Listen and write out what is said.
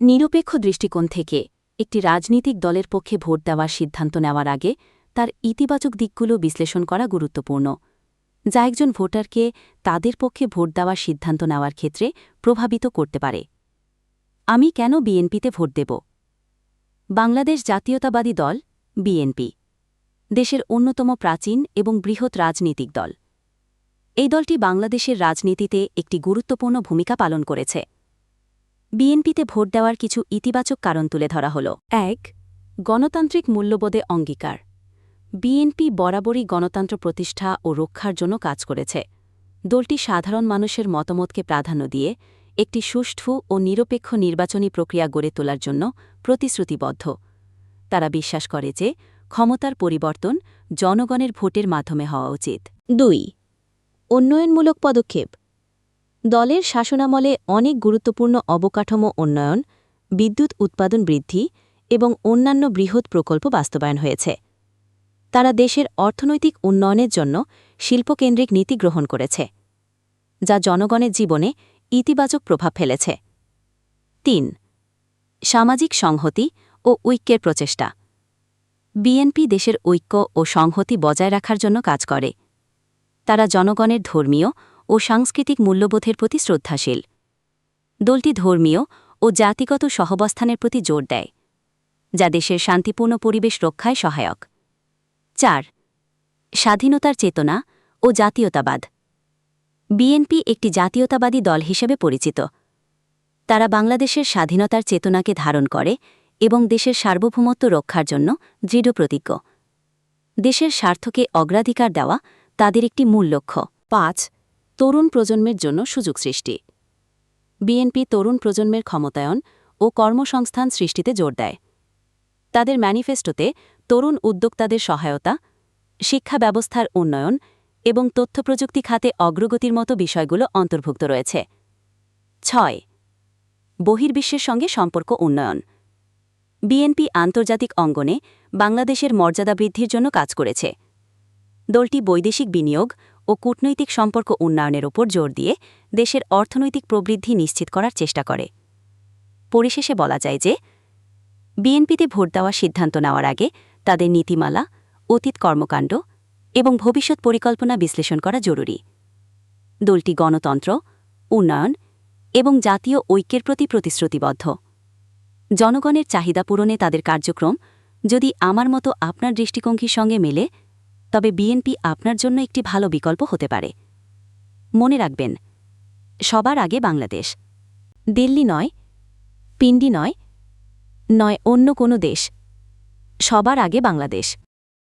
নিরপেক্ষ দৃষ্টিকোণ থেকে একটি রাজনৈতিক দলের পক্ষে ভোট দেওয়ার সিদ্ধান্ত নেওয়ার আগে তার ইতিবাচক দিকগুলো বিশ্লেষণ করা গুরুত্বপূর্ণ। যা একজন ভোটারকে তাদের পক্ষে ভোট দেওয়ার সিদ্ধান্ত নেওয়ার ক্ষেত্রে প্রভাবিত করতে পারে। আমি কেন বিএনপিতে ভোট দেব? বাংলাদেশ জাতীয়তাবাদী দল, বিএনপি। দেশের অন্যতম প্রাচীন এবং বৃহৎ রাজনীতিক দল। এই দলটি বাংলাদেশের রাজনীতিতে একটি গুরুত্বপূর্ণ ভূমিকা পালন করেছে। বিএনপিতে ভোট দেওয়ার কিছু ইতিবাচক কারণ তুলে ধরা হল। এক, গণতান্ত্রিক মূল্যবোধে অঙ্গীকার। বিএনপি বরাবরই গণতন্ত্র প্রতিষ্ঠা ও রক্ষার জন্য কাজ করেছে। দলটি সাধারণ মানুষের মতামতকে প্রাধান্য দিয়ে একটি সুষ্ঠু ও নিরপেক্ষ নির্বাচনী প্রক্রিয়া গড়ে তোলার জন্য প্রতিশ্রুতিবদ্ধ। তারা বিশ্বাস করে যে ক্ষমতার পরিবর্তন জনগণের ভোটের মাধ্যমে হওয়া উচিত। দুই, উন্নয়নমূলক পদক্ষেপ। দলের শাসনামলে অনেক গুরুত্বপূর্ণ অবকাঠামো উন্নয়ন, বিদ্যুৎ উৎপাদন বৃদ্ধি এবং অন্যান্য বৃহৎ প্রকল্প বাস্তবায়ন হয়েছে। তারা দেশের অর্থনৈতিক উন্নয়নের জন্য শিল্পকেন্দ্রিক নীতি গ্রহণ করেছে, যা জনগণের জীবনে ইতিবাচক প্রভাব ফেলেছে। তিন, সামাজিক সংহতি ও ঐক্যের প্রচেষ্টা। বিএনপি দেশের ঐক্য ও সংহতি বজায় রাখার জন্য কাজ করে। তারা জনগণের ধর্মীয় ও সাংস্কৃতিক মূল্যবোধের প্রতি শ্রদ্ধাশীল। দলটি ধর্মীয় ও জাতিগত সহবস্থানের প্রতি জোর দেয়, যা দেশের শান্তিপূর্ণ পরিবেশ রক্ষায় সহায়ক। চার, স্বাধীনতার চেতনা ও জাতীয়তাবাদ। বিএনপি একটি জাতীয়তাবাদী দল হিসেবে পরিচিত। তারা বাংলাদেশের স্বাধীনতার চেতনাকে ধারণ করে এবং দেশের সার্বভৌমত্ব রক্ষার জন্য দৃঢ় প্রতিজ্ঞ। দেশের স্বার্থকে অগ্রাধিকার দেওয়া তাদের একটি মূল লক্ষ্য। পাঁচ তরুণ প্রজন্মের জন্য সুযোগ সৃষ্টি। বিএনপি তরুণ প্রজন্মের ক্ষমতায়ন ও কর্মসংস্থান সৃষ্টিতে জোর দেয়। তাদের ম্যানিফেস্টোতে তরুণ উদ্যোক্তাদের সহায়তা, শিক্ষা ব্যবস্থার উন্নয়ন এবং তথ্যপ্রযুক্তি খাতে অগ্রগতির মতো বিষয়গুলো অন্তর্ভুক্ত রয়েছে। ছয়, বহির্বিশ্বের সঙ্গে সম্পর্ক উন্নয়ন। বিএনপি আন্তর্জাতিক অঙ্গনে বাংলাদেশের মর্যাদা বৃদ্ধির জন্য কাজ করেছে। দলটি বৈদেশিক বিনিয়োগ ও কূটনৈতিক সম্পর্ক উন্নয়নের ওপর জোর দিয়ে দেশের অর্থনৈতিক প্রবৃদ্ধি নিশ্চিত করার চেষ্টা করে। পরিশেষে বলা যায় যে, বিএনপিতে ভোট দেওয়ার সিদ্ধান্ত নেওয়ার আগে তাদের নীতিমালা, অতীত কর্মকাণ্ড এবং ভবিষ্যৎ পরিকল্পনা বিশ্লেষণ করা জরুরি। দলটি গণতন্ত্র, উন্নয়ন এবং জাতীয় ঐক্যের প্রতি প্রতিশ্রুতিবদ্ধ। জনগণের চাহিদা পূরণে তাদের কার্যক্রম যদি আমার মতো আপনার দৃষ্টিভঙ্গির সঙ্গে মেলে তবে বিএনপি আপনার জন্য একটি ভালো বিকল্প হতে পারে। মনে রাখবেন, সবার আগে বাংলাদেশ। দিল্লি নয়, পিন্ডি নয় নয় অন্য কোনো দেশ। সবার আগে বাংলাদেশ।